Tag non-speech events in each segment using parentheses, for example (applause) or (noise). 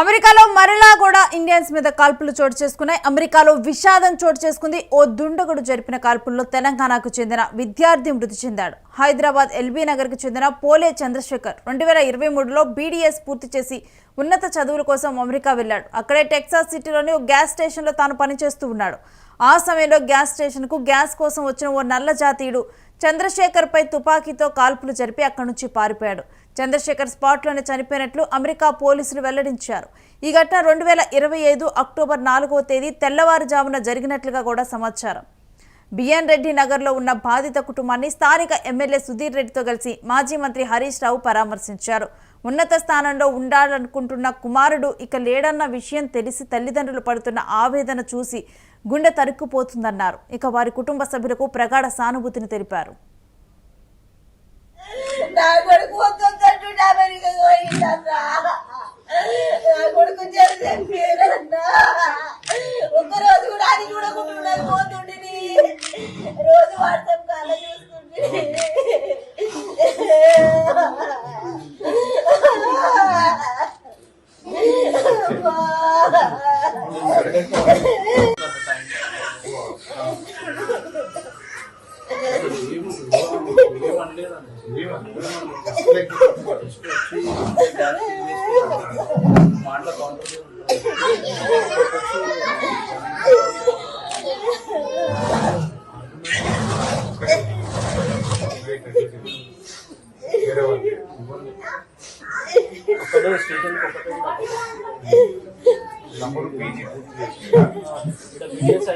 అమెరికాలో మరలా కూడా ఇండియన్స్ మీద కాల్పులు చోటు చేసుకున్నాయి. అమెరికాలో విషాదం చోటు చేసుకుంది. ఓ దుండగుడు జరిపిన కాల్పుల్లో తెలంగాణకు చెందిన విద్యార్థి మృతి చెందాడు. హైదరాబాద్ ఎల్బీ నగర్కు చెందిన పోలే చంద్రశేఖర్ రెండు వేల ఇరవై మూడులో బీడీఎస్ పూర్తి చేసి ఉన్నత చదువుల కోసం అమెరికా వెళ్ళాడు. అక్కడే టెక్సాస్ సిటీలోని ఓ గ్యాస్ స్టేషన్లో తాను పనిచేస్తూ ఉన్నాడు. ఆ సమయంలో గ్యాస్ స్టేషన్కు గ్యాస్ కోసం వచ్చిన ఓ నల్ల జాతీయుడు చంద్రశేఖర్పై తుపాకీతో కాల్పులు జరిపి అక్కడి నుంచి పారిపోయాడు. చంద్రశేఖర్ స్పాట్లోనే చనిపోయినట్లు అమెరికా పోలీసులు వెల్లడించారు. ఈ ఘటన రెండు వేల ఇరవై ఐదు అక్టోబర్ నాలుగవ తేదీ తెల్లవారుజామున జరిగినట్లుగా కూడా సమాచారం. బిఎన్ రెడ్డి నగర్లో ఉన్న బాధిత కుటుంబాన్ని స్థానిక ఎమ్మెల్యే సుధీర్ రెడ్డితో కలిసి మాజీ మంత్రి హరీష్ రావు పరామర్శించారు. ఉన్నత స్థానంలో ఉండాలనుకుంటున్న కుమారుడు ఇక లేడన్న విషయం తెలిసి తల్లిదండ్రులు పడుతున్న ఆవేదన చూసి గుండె తరుక్కుపోతుందన్నారు. ఇక వారి కుటుంబ సభ్యులకు ప్రగాఢ సానుభూతిని తెలిపారు. ఒక్కరోజు కూడా అది చూడకుండా పోతుండే (laughs) పీజీ పూర్తి చేసి.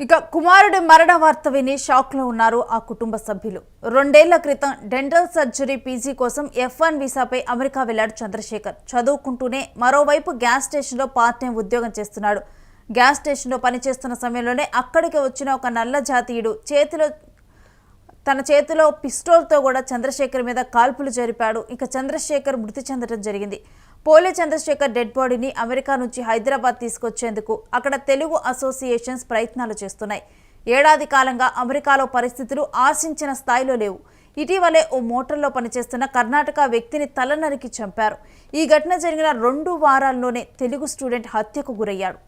ఇక కుమారుడి మరణ వార్త విని షాక్లో ఉన్నారు ఆ కుటుంబ సభ్యులు. రెండేళ్ళ క్రితం డెంటల్ సర్జరీ పీజీ కోసం ఎఫ్ వన్ వీసాపై అమెరికా వెళ్ళాడు చంద్రశేఖర్. చదువుకుంటూనే మరోవైపు గ్యాస్ స్టేషన్లో పార్ట్ టైం ఉద్యోగం చేస్తున్నాడు. గ్యాస్ స్టేషన్లో పనిచేస్తున్న సమయంలోనే అక్కడికి వచ్చిన ఒక నల్ల జాతీయుడు చేతిలో తన చేతిలో పిస్టోల్తో కూడా చంద్రశేఖర్ మీద కాల్పులు జరిపాడు. ఇక చంద్రశేఖర్ మృతి చెందడం జరిగింది. పోలే చంద్రశేఖర్ డెడ్ బాడీని అమెరికా నుంచి హైదరాబాద్ తీసుకొచ్చేందుకు అక్కడ తెలుగు అసోసియేషన్స్ ప్రయత్నాలు చేస్తున్నాయి. ఏడాది కాలంగా అమెరికాలో పరిస్థితులు ఆశించిన స్థాయిలో లేవు. ఇటీవలే ఓ మోటార్లో పనిచేస్తున్న కర్ణాటక వ్యక్తిని తలనరికి చంపారు. ఈ ఘటన జరిగిన రెండు వారాల్లోనే తెలుగు స్టూడెంట్ హత్యకు గురయ్యాడు.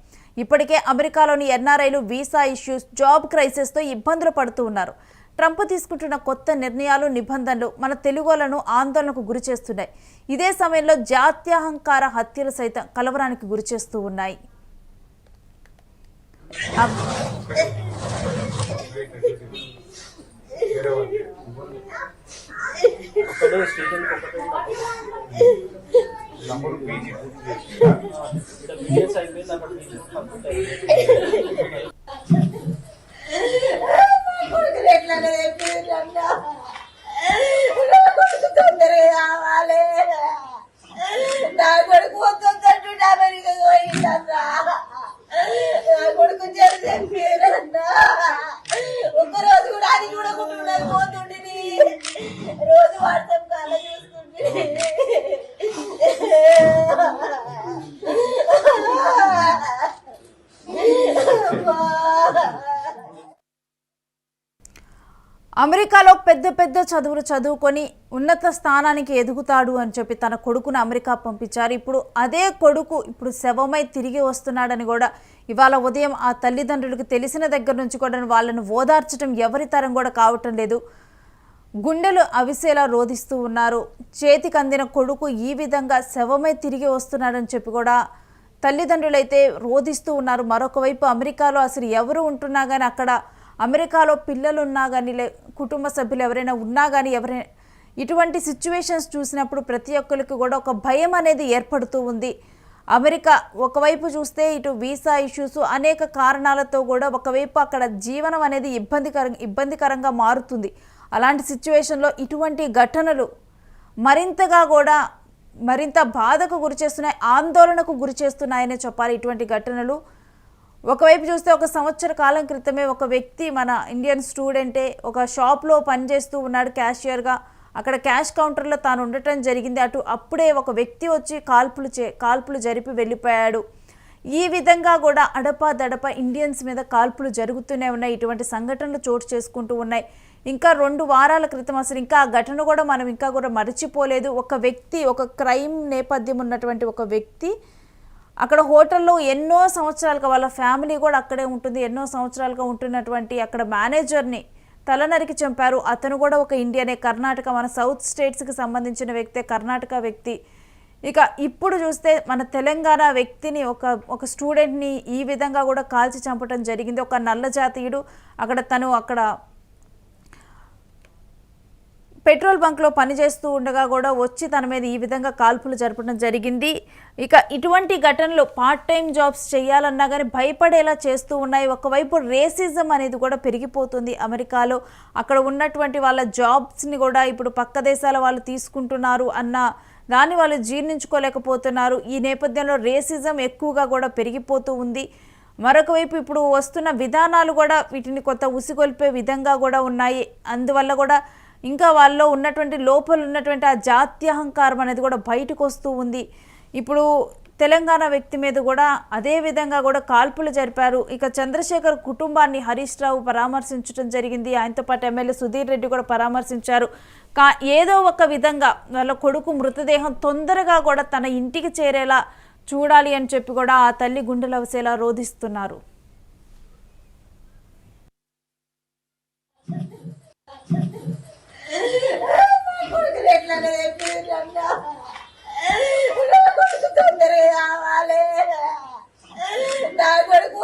ఇప్పటికే అమెరికాలోని ఎన్ఆర్ఐలు వీసా ఇష్యూస్ జాబ్ క్రైసిస్తో ఇబ్బందులు పడుతూ ఉన్నారు. ట్రంప్ తీసుకుంటున్న కొత్త నిర్ణయాలు నిబంధనలు మన తెలుగులను ఆందోళనకు గురిచేస్తున్నాయి ఇదే సమయంలో జాత్యహంకార హత్యలు సైతం కలవరానికి గురిచేస్తూ ఉన్నాయి. చెప్పిందన్నా నా కొడుకు తొందరగా కావాలి నా కొడుకు ఒక్కొక్కటి అమెరికాలో పెద్ద పెద్ద చదువులు చదువుకొని ఉన్నత స్థానానికి ఎదుగుతాడు అని చెప్పి తన కొడుకును అమెరికా పంపించారు. ఇప్పుడు అదే కొడుకు ఇప్పుడు శవమై తిరిగి వస్తున్నాడని కూడా ఇవాళ ఉదయం ఆ తల్లిదండ్రులకు తెలిసిన దగ్గర నుంచి కూడా వాళ్ళను ఓదార్చడం ఎవరి తరం కూడా కావటం లేదు. గుండెలు అవిసేలా రోధిస్తూ ఉన్నారు. చేతికి అందిన కొడుకు ఈ విధంగా శవమై తిరిగి వస్తున్నాడని చెప్పి కూడా తల్లిదండ్రులైతే రోధిస్తూ ఉన్నారు. మరొకవైపు అమెరికాలో అసలు ఎవరు ఉంటున్నా కానీ అక్కడ అమెరికాలో పిల్లలు ఉన్నా కానీ లే కుటుంబ సభ్యులు ఎవరైనా ఉన్నా కానీ ఎవరైనా ఇటువంటి సిచ్యువేషన్స్ చూసినప్పుడు ప్రతి ఒక్కరికి కూడా ఒక భయం అనేది ఏర్పడుతూ ఉంది. అమెరికా ఒకవైపు చూస్తే ఇటు వీసా ఇష్యూస్ అనేక కారణాలతో కూడా ఒకవైపు అక్కడ జీవనం అనేది ఇబ్బందికర ఇబ్బందికరంగా మారుతుంది. అలాంటి సిచ్యువేషన్లో ఇటువంటి ఘటనలు మరింతగా కూడా మరింత బాధకు గురిచేస్తున్నాయి ఆందోళనకు గురిచేస్తున్నాయనే చెప్పాలి. ఇటువంటి ఘటనలు ఒకవైపు చూస్తే ఒక సంవత్సర కాలం క్రితమే ఒక వ్యక్తి మన ఇండియన్ స్టూడెంటే ఒక షాప్లో పనిచేస్తూ ఉన్నాడు క్యాషియర్గా. అక్కడ క్యాష్ కౌంటర్లో తాను ఉండటం జరిగింది. అటు అప్పుడే ఒక వ్యక్తి వచ్చి కాల్పులు చే కాల్పులు జరిపి వెళ్ళిపోయాడు. ఈ విధంగా కూడా అడపా దడప ఇండియన్స్ మీద కాల్పులు జరుగుతూనే ఉన్నాయి. ఇటువంటి సంఘటనలు చోటు చేసుకుంటూ ఉన్నాయి. ఇంకా రెండు వారాల క్రితం అసలు ఇంకా ఆ ఘటన కూడా మనం ఇంకా కూడా మర్చిపోలేదు. ఒక వ్యక్తి ఒక క్రైమ్ నేపథ్యం ఉన్నటువంటి ఒక వ్యక్తి అక్కడ హోటల్లో ఎన్నో సంవత్సరాలుగా వాళ్ళ ఫ్యామిలీ కూడా అక్కడే ఉంటుంది. ఎన్నో సంవత్సరాలుగా ఉంటున్నటువంటి అక్కడ మేనేజర్ని తలనరికి చంపారు. అతను కూడా ఒక ఇండియనే కర్ణాటక మన సౌత్ స్టేట్స్కి సంబంధించిన వ్యక్తే కర్ణాటక వ్యక్తి. ఇక ఇప్పుడు చూస్తే మన తెలంగాణ వ్యక్తిని ఒక ఒక స్టూడెంట్ని ఈ విధంగా కూడా కాల్చి చంపడం జరిగింది. ఒక నల్ల జాతీయుడు అక్కడ తను అక్కడ పెట్రోల్ బంక్లో పనిచేస్తూ ఉండగా కూడా వచ్చి తన మీద ఈ విధంగా కాల్పులు జరపడం జరిగింది. ఇక ఇటువంటి ఘటనలు పార్ట్ టైం జాబ్స్ చేయాలన్నా కానీ భయపడేలా చేస్తూ ఉన్నాయి. ఒకవైపు రేసిజం అనేది కూడా పెరిగిపోతుంది అమెరికాలో. అక్కడ ఉన్నటువంటి వాళ్ళ జాబ్స్ని కూడా ఇప్పుడు పక్క దేశాల వాళ్ళు తీసుకుంటున్నారు అన్న దాన్ని వాళ్ళు జీర్ణించుకోలేకపోతున్నారు. ఈ నేపథ్యంలో రేసిజం ఎక్కువగా కూడా పెరిగిపోతూ ఉంది. మరొకవైపు ఇప్పుడు వస్తున్న విధానాలు కూడా వీటిని కొత్త ఉసిగొల్పే విధంగా కూడా ఉన్నాయి. అందువల్ల కూడా ఇంకా వాళ్ళలో ఉన్నటువంటి లోపల ఉన్నటువంటి ఆ జాత్యహంకారం అనేది కూడా బయటకు వస్తూ ఉంది. ఇప్పుడు తెలంగాణ వ్యక్తి మీద కూడా అదే విధంగా కూడా కాల్పులు జరిపారు. ఇక చంద్రశేఖర్ కుటుంబాన్ని హరీష్ రావు పరామర్శించడం జరిగింది. ఆయనతో పాటు ఎమ్మెల్యే సుధీర్ రెడ్డి కూడా పరామర్శించారు. కా ఏదో ఒక విధంగా వాళ్ళ కొడుకు మృతదేహం తొందరగా కూడా తన ఇంటికి చేరేలా చూడాలి అని చెప్పి కూడా ఆ తల్లి గుండెలవసేలా రోధిస్తున్నారు. చెప్పిండ్రన్నా నా కొడుకు తొందరగా కావాలి నా కొడుకు